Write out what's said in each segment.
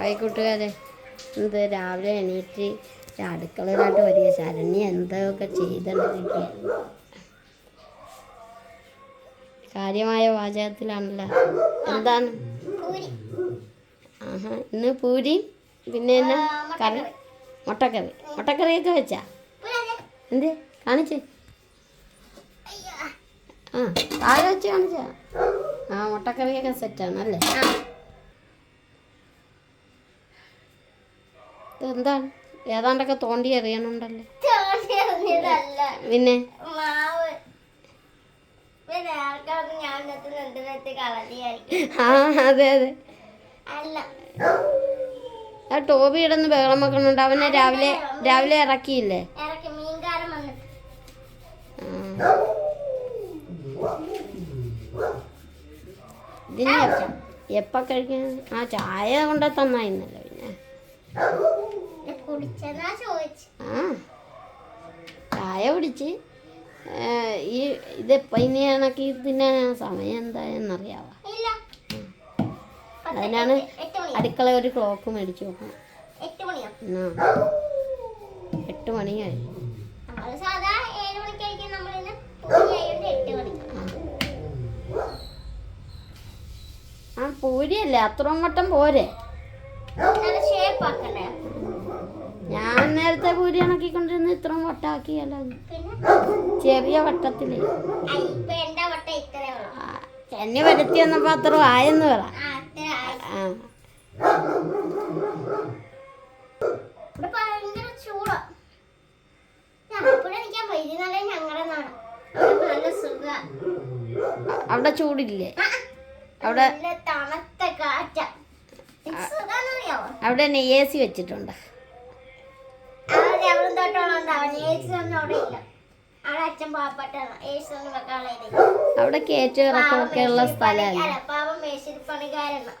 Hi കൂട്ടുകാരെ. ഇത് രാവിലെ എണീറ്റ് അടുക്കളയിലായിട്ട് വരിക ശരണ്യ എന്തൊക്കെ ചെയ്തിട്ടിരിക്കുക കാര്യമായ വാചകത്തിലാണല്ലോ. എന്താണ്? ആഹാ ഇന്ന് പൂരി പിന്നെ എന്നാ? കറി. മുട്ടക്കറി. മുട്ടക്കറിയൊക്കെ വെച്ചാ? എന്ത്? കാണിച്ച്. ആ താഴെ വെച്ച് കാണിച്ചാ ആ മുട്ടക്കറിയൊക്കെ സെറ്റാണ് അല്ലേ ഇതെന്താണ്? ഏതാണ്ടൊക്കെ തോണ്ടി എറിയണുണ്ടല്ലോ? പിന്നെ? ആ അതെ അതെ. ആ ടോബി ഇടന്ന് ബഹളം വെക്കണുണ്ട്. അവനെ രാവിലെ രാവിലെ ഇറക്കിയില്ലേ. ഇതിന് എപ്പ- എപ്പ കഴിക്കാൻ? ആ ചായ കൊണ്ട തന്നായിരുന്നല്ലോ ചായ കുടിച്ച്. ഈ ഇത് ഇനി കണക്കി തിന്നാൻ സമയം എന്തായെന്നറിയാവോ? അതിനാണ് അടുക്കള ഒരു ക്ലോക്ക് മേടിച്ചു നോക്കണം എട്ട് മണി കഴിഞ്ഞു. മണിയായി ആ പൂരിയല്ലേ? അത്രയും വട്ടം പോരെ. ഞാൻ നേരത്തെ പൂരി ഇണക്കിക്കൊണ്ടിരുന്ന ഇത്രയും വട്ടാക്കിയല്ലോ ചെറിയ വട്ടത്തിൽ. എന്നെ വരുത്തി വന്നപ്പോ അത്ര ആയെന്ന് പറ. അവിടെ ചൂടില്ലേ? അവിടെ തണുത്ത കാറ്റ. സുഖാന്നറിയാവോ തന്നെ എ സി വെച്ചിട്ടുണ്ട്. അവിടെ എവിടെ തൊട്ടുള്ളതുണ്ട് അവൻ ഏസി ഒന്നും അവിടെ ഇല്ല. അച്ഛൻ പാവപ്പെട്ടാണ് ഏസി ഒന്നും വെക്കാനുള്ള ഇതില്ല. അവിടെ കയറ്റം ഇറക്കമൊക്കെ ഉള്ള സ്ഥലമല്ല പണി- സ്ഥലമല്ലേ? അല്ല, പാവം മേശിരി പണിക്കാരനാ.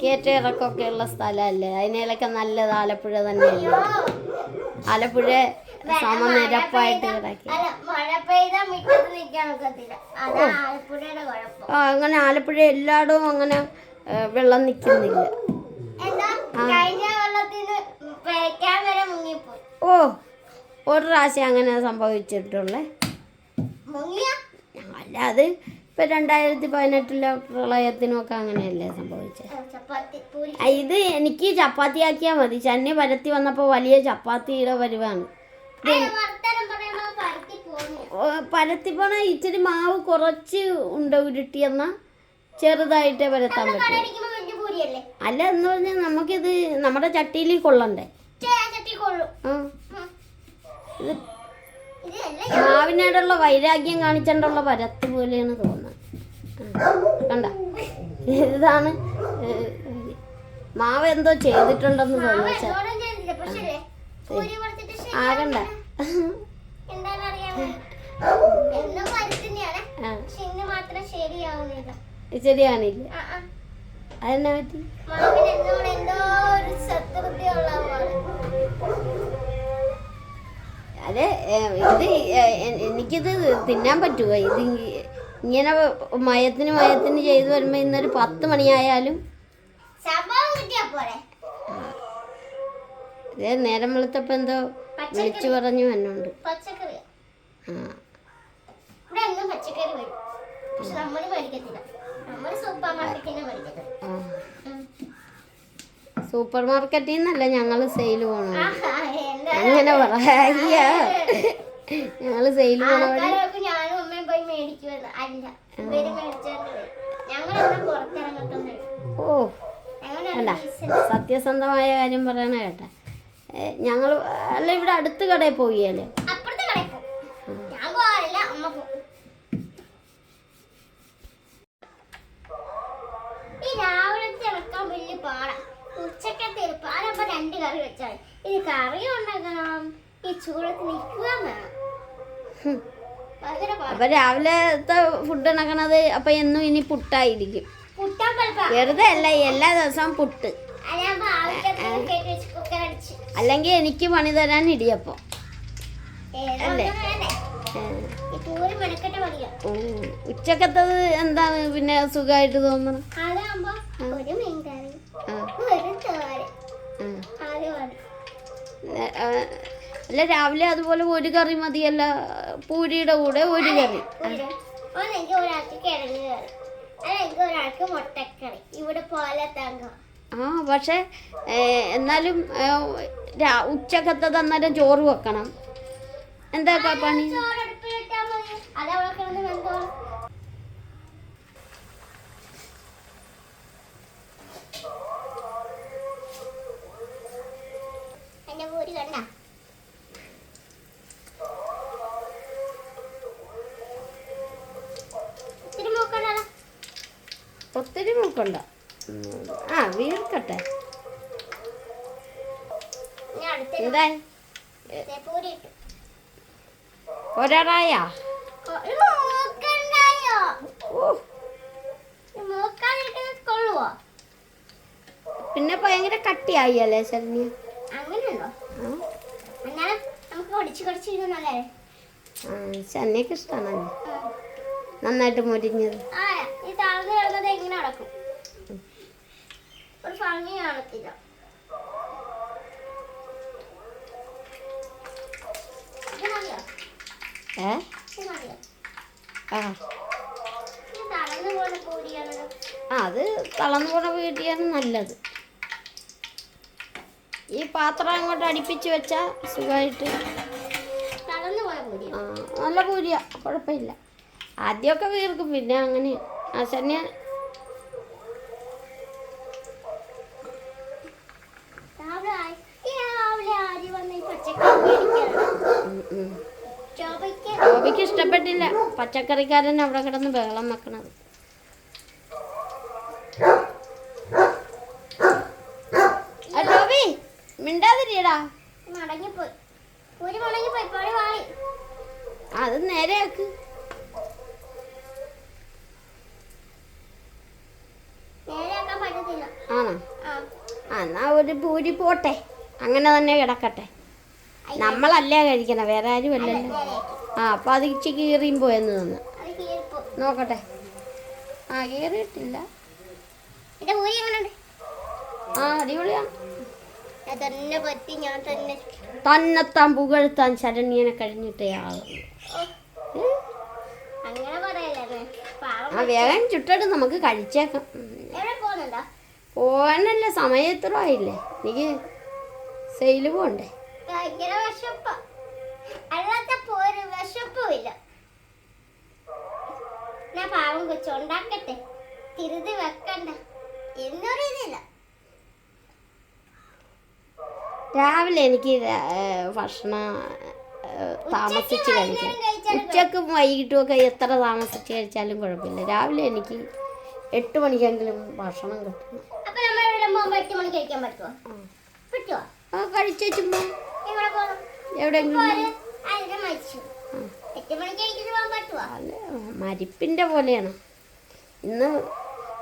കയറ്റം ഇറക്കമൊക്കെ ഉള്ള സ്ഥലമല്ലേ? അതിനേലൊക്കെ നല്ലത് ആലപ്പുഴ തന്നെയല്ലേ? ആലപ്പുഴ സമനിരപ്പായിട്ട് കിടക്കി അങ്ങനെ ആലപ്പുഴ എല്ലായിടവും അങ്ങനെ വെള്ളം നിൽക്കുന്നില്ല ഓ ഒരു പ്രാവശ്യം അങ്ങനെ സംഭവിച്ചിട്ടുള്ളേ. അല്ലാതെ അല്ല അത് ഇപ്പം രണ്ടായിരത്തി പതിനെട്ടിലെ പ്രളയത്തിനൊക്കെ അങ്ങനെയല്ലേ സംഭവിച്ചത് ഇത് എനിക്ക് ചപ്പാത്തി ആക്കിയാൽ മതി. ചെന്നൈ പരത്തി വന്നപ്പോൾ വലിയ ചപ്പാത്തിയുടെ പരിവാണ്. പറയുമ്പോ പരത്തി പോണ ഇച്ചിരി മാവ് കുറച്ച് ഉണ്ട് ഉരുട്ടിയെന്ന ചെറുതായിട്ടേ പരത്താൻ പറ്റൂ. അല്ല എന്ന് പറഞ്ഞാൽ നമുക്കിത് നമ്മുടെ ചട്ടിയിൽ കൊള്ളണ്ടേ. ഇത് മാവിനോടുള്ള വൈരാഗ്യം കാണിച്ചുകൊണ്ടുള്ള പരത്ത് പോലെയാണ് തോന്നുന്നത്. കണ്ട. ഇതാണ് മാവ് എന്തോ ചെയ്തിട്ടുണ്ടെന്ന് തോന്നുന്നു ആകണ്ട ശരിയാണില്ല ശരിയാവുന്നില്ല ഇത് ശരിയാണില്ല ആ ആ അതെന്നാ പറ്റി? അതെ ഇത് എനിക്കിത് തിന്നാൻ പറ്റുമോ ഇത് ഇങ്ങനെ മയത്തിന് മയത്തിന് ചെയ്ത് വരുമ്പോ ഇന്നൊരു പത്ത് മണിയായാലും. ഇതേ നേരം വെളുത്തപ്പോ എന്തോ വിളിച്ചു പറഞ്ഞു എന്നുണ്ട് ആ. പച്ചക്കറി വരും. പക്ഷെ നമ്മൾ മേടിക്കത്തില്ല. സൂപ്പർ മാർക്കറ്റിൽ. നിന്നല്ല ഞങ്ങൾ സെയിൽ പോണു അങ്ങനെ പറയാ ഞങ്ങൾ സെയിൽ പോണ ഓ. അല്ല സത്യസന്ധമായ കാര്യം പറയണ കേട്ടാ. ഞങ്ങൾ അല്ല ഇവിടെ അടുത്ത് കടയിൽ പോവുകയല്ലേ അപ്പുറത്തെ കടയിൽ പോകും ഞാൻ പോകാറില്ല അമ്മ പോകും ഈ രാവിലത്തെ ഇറക്കാൻ വലിയ പാടാ ഉച്ചക്കത്തെ പാലപ്പോ രണ്ട് കറി വെച്ചാൽ ഇത് കറി ഉണ്ടാക്കണം? ഈ ചൂടത്ത് നിൽക്കുക വേണം. അപ്പൊ രാവിലത്തെ ഫുഡ് ഉണ്ടാക്കണത് അപ്പൊ എന്നും ഇനി പുട്ടായിരിക്കും. വെറുതെ അല്ല എല്ലാ ദിവസവും പുട്ട്. അല്ലെങ്കിൽ എനിക്ക് പണി തരാൻ ഇടിയപ്പം. അല്ലേ. ഉച്ചക്കത്തത് എന്താണ് പിന്നെ സുഖമായിട്ട് തോന്നണം? അല്ല രാവിലെ അതുപോലെ ഒരു കറി മതിയല്ല പൂരിയുടെ കൂടെ ഒരു കറി. ആ. പക്ഷെ എന്നാലും ഉച്ചക്കത്തെ തന്നേരം ചോറ് വെക്കണം. എന്താ പണി ചോറടുപ്പിലിട്ടാ മതി അത് അവിടെ കിടന്ന് വെന്തോളും എന്റെ പൂരി കണ്ട ഇത്തിരി മൂക്കണ്ടല്ലോ ഒത്തിരി ആ വീർക്കട്ടെ എന്താ? ഒരാളായ? പിന്നെ ഭയങ്കര കട്ടിയായി അല്ലേ ശരണ്യ? ശരണ്യക്ക് ഇഷ്ടമാണല്ലേ നന്നായിട്ട് മുരിഞ്ഞത്. ഈ താഴ്ന്നു കിടന്നത് എങ്ങനെ നടക്കും? ഒരു ഭംഗി കാണത്തില്ല. ഏ? ആ. ആ അത് തളർന്നു പോണ വീട്ടിയാണ് നല്ലത്. ഈ പാത്രം അങ്ങോട്ട് അടുപ്പിച്ച് വെച്ചാൽ സുഖമായിട്ട് ആ, നല്ല പൂരിയ കുഴപ്പമില്ല. ആദ്യമൊക്കെ വീർക്കും പിന്നെ അങ്ങനെ. ആ ശരണ്യ രാവിലെ ആയി ഈ രാവിലെ ആരി വന്ന് ഈ പച്ചക്കറി മേടിക്കാണ് ഉം, ഉം. ചോബയ്ക്ക് ഗോപിക്ക് ഇഷ്ടപ്പെട്ടില്ല പച്ചക്കറിക്കാരൻ അവിടെ കിടന്ന് ബഹളം വെക്കണത്. ഗോപി മിണ്ടാതിരിയടാ. മടങ്ങിപ്പോയി. പൂരി മടങ്ങിപ്പോയി. പഴി വാളി അത് നേരെയാക്ക് ആണോ? എന്നാ ഒരു പൂരി പോട്ടെ. അങ്ങനെ തന്നെ കിടക്കട്ടെ. നമ്മളല്ലേ കഴിക്കണം വേറെ ആരും അല്ലല്ലോ. ആ അപ്പം അത് ഇച്ചി കീറിയും പോയെന്ന് തന്നെ നോക്കട്ടെ. ആ കീറിയിട്ടില്ല. ആ അടിപൊളിയാണ് തന്നെത്താൻ പുകഴ്ത്താൻ ശരണ്യനെ കഴിഞ്ഞിട്ടേ ആളുള്ളൂ ആ വേഗം ചുട്ടിട്ട് നമുക്ക് കഴിച്ചേക്കാം. പോകാനല്ല സമയം എത്ര ആയില്ലേ? എനിക്ക് സെയിൽ പോണ്ടേ? ഭയങ്കര വിശപ്പ. അല്ലാത്ത പോരു വിശപ്പുമില്ല. ഞാൻ പാവം കൊച്ചുണ്ടാക്കട്ടെ തിരുതി വെക്കണ്ട. എന്നറിയുന്നില്ല രാവിലെ എനിക്ക് ഭക്ഷണം താമസിച്ച് കഴിക്കാം ഉച്ചക്കും വൈകിട്ടും ഒക്കെ എത്ര താമസിച്ച് കഴിച്ചാലും കുഴപ്പമില്ല. രാവിലെ എനിക്ക് എട്ട് മണിക്കെങ്കിലും ഭക്ഷണം കിട്ടണം. കഴിക്കാൻ പറ്റുമോ? പറ്റുമോ? ആ കഴിച്ച ചുമ്മാ. എവിടെ മരിപ്പിന്റെ പോലെയാണ്. ഇന്ന്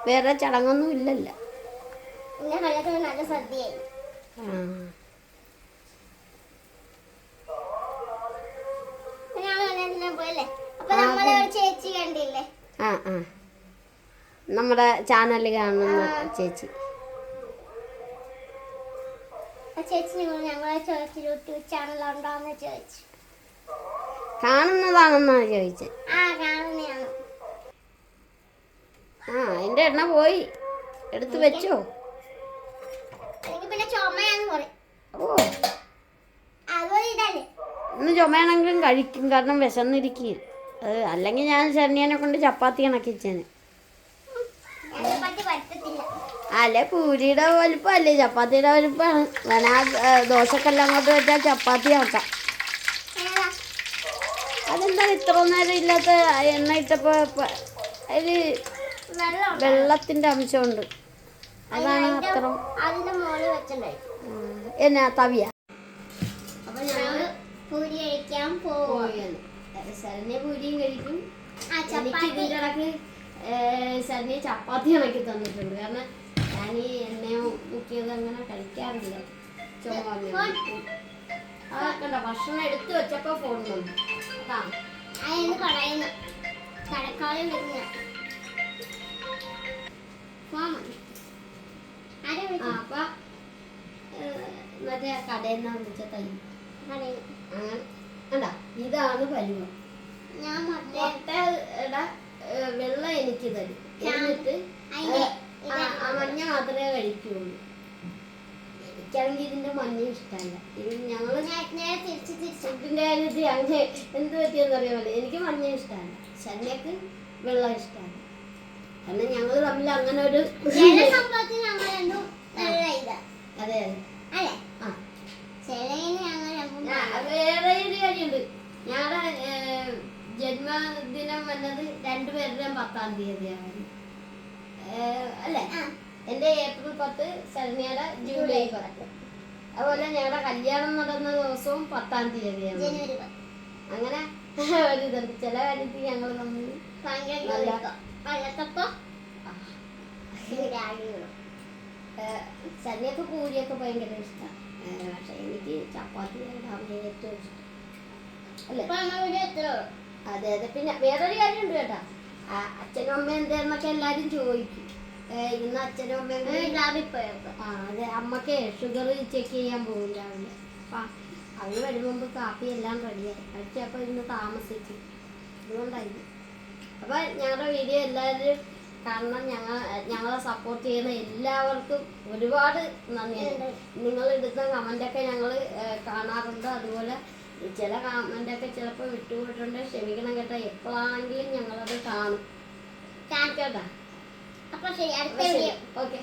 വേറെ ചടങ്ങൊന്നും ഇല്ലല്ലോ. നമ്മുടെ ചാനൽ കാണുന്ന ചേച്ചി ആ ചേച്ചി നിങ്ങൾ ഞങ്ങളെ ചോദിച്ചു യൂട്യൂബ് ചാനൽ ഉണ്ടോന്ന് ചോദിച്ചു. കാണുന്നതാണെന്നാ ചോദിച്ചത് ആ കാണുന്നതാണ്. ആ അതിന്റെ എണ്ണ പോയി. എടുത്തു വെച്ചോ. അല്ലെങ്കിൽ പിന്നെ ചുമയാന്ന് പറയും. ഓ. അതുപോലെ ഇതല്ലേ? ഇന്ന് ചുമയാണെങ്കിലും കഴിക്കും കാരണം വിശന്നിരിക്കും അത് അല്ലെങ്കിൽ ഞാൻ ശരണ്യനെ കൊണ്ട് ചപ്പാത്തി കണക്കിച്ചേനെ അല്ലെ പൂരിയുടെ വലുപ്പം അല്ലേ ചപ്പാത്തിയുടെ വലുപ്പമാണ്. ഞാൻ ആ, ദോശക്കെല്ലാം അങ്ങോട്ട് വെച്ചാൽ ചപ്പാത്തി ആക്കാം അതെന്താ ഇത്ര നേരം ഇല്ലാത്ത എണ്ണ ഇട്ടപ്പോ അതിൽ വെള്ളത്തിന്റെ അംശമുണ്ട്. അതാണ് അത്ര. എന്നാ തവിയ. പൂരി കഴിക്കാൻ പോവുകയാണ്. സരനെ പൂരിയും കഴിക്കും. എനിക്ക് ഇതിന്റെ ഇടയ്ക്ക് സരനെ ചപ്പാത്തി ഇണക്കി തന്നിട്ടുണ്ട്. കാരണം ഞാൻ ഈ എണ്ണയോ മുക്കിയത് അങ്ങനെ കഴിക്കാറില്ല. വന്നിട്ട്. അതൊക്കെ ഉണ്ടോ ഭക്ഷണം എടുത്തു വെച്ചപ്പോ ഫോൺ വന്നു. വന്നു. ആരാ ആ വിളിച്ചത്? അപ്പൊ മറ്റേ കടയിൽ നിന്ന് വിളിച്ച തൈ കടയിൽ. ഇതാണ് പരുവ. ഞാൻ വെള്ളം എനിക്ക് തരും. എന്നിട്ട് മഞ്ഞ മാത്രമേ കഴിക്കുള്ളൂ. എനിക്കാണെങ്കിൽ ഇതിന്റെ മഞ്ഞ ഇഷ്ടമല്ല. ഇത് ഞങ്ങൾ ഞാൻ നേരെ തിരിച്ച് തിരിച്ച്. ഇതിന്റെ കാര്യത്തിൽ അങ്ങനെ എന്ത് പറ്റിയെന്ന് അറിയാമല്ലോ എനിക്ക് മഞ്ഞ ഇഷ്ടമല്ല. ശനിയക്ക് വെള്ളം ഇഷ്ടമാണ് കാരണം ഞങ്ങൾ തമ്മിൽ അങ്ങനെ ഒരു അതെ ഞങ്ങൾ അതെ ആ. ഞങ്ങൾ വേറെ ഒരു കാര്യമുണ്ട്. ഞങ്ങളുടെ ജന്മദിനം വന്നത് രണ്ടുപേരുടെയും പത്താം തീയതിയാണ്. അല്ലേ? ആ, എന്റെ ഏപ്രിൽ പത്ത് ശരണ്യയുടെ ജൂലൈ പത്ത്. അതുപോലെ ഞങ്ങളുടെ കല്യാണം നടന്ന ദിവസവും പത്താം തീയതിയാണ്. അങ്ങനെ ഒരു ഇതുണ്ട് ചില കാര്യത്തിൽ ഞങ്ങൾ തമ്മിൽ ഏഹ്, പൂരിയൊക്കെ ഭയങ്കര ഇഷ്ടമാണ് പക്ഷെ എനിക്ക് ചപ്പാത്തി ഏറ്റവും ഇഷ്ടം. അല്ലേ? അതെ അതെ. പിന്നെ വേറൊരു കാര്യമുണ്ട് കേട്ടാ. അച്ഛനും അമ്മ എന്താന്നൊക്കെ എല്ലാരും ചോദിക്കും. ഇന്ന് അച്ഛനും അമ്മയും ആ അതെ അമ്മയ്ക്ക് ഷുഗർ ചെക്ക് ചെയ്യാൻ പോകും രാവിലെ. അപ്പം വരുമ്പോ കാപ്പി എല്ലാം റെഡിയായി കഴിച്ചപ്പോൾ ഇന്ന് താമസിച്ചു. അതുകൊണ്ടായിരുന്നു അപ്പൊ ഞങ്ങളുടെ വീഡിയോ എല്ലാവരും കാരണം ഞങ്ങൾ ഞങ്ങളെ സപ്പോർട്ട് ചെയ്യുന്ന എല്ലാവർക്കും ഒരുപാട് നന്ദിയുണ്ട് നിങ്ങൾ എടുത്ത കമന്റൊക്കെ ഞങ്ങൾ കാണാറുണ്ട്. അതുപോലെ ചില കമന്റൊക്കെ ചിലപ്പോൾ വിട്ടുപോയിട്ടുണ്ട് ക്ഷമിക്കണം കേട്ടോ. എപ്പോഴാണെങ്കിലും ഞങ്ങളത് കാണും. കേട്ടാ അപ്പൊ ശരി അടുത്ത വീഡിയോ ഓക്കെ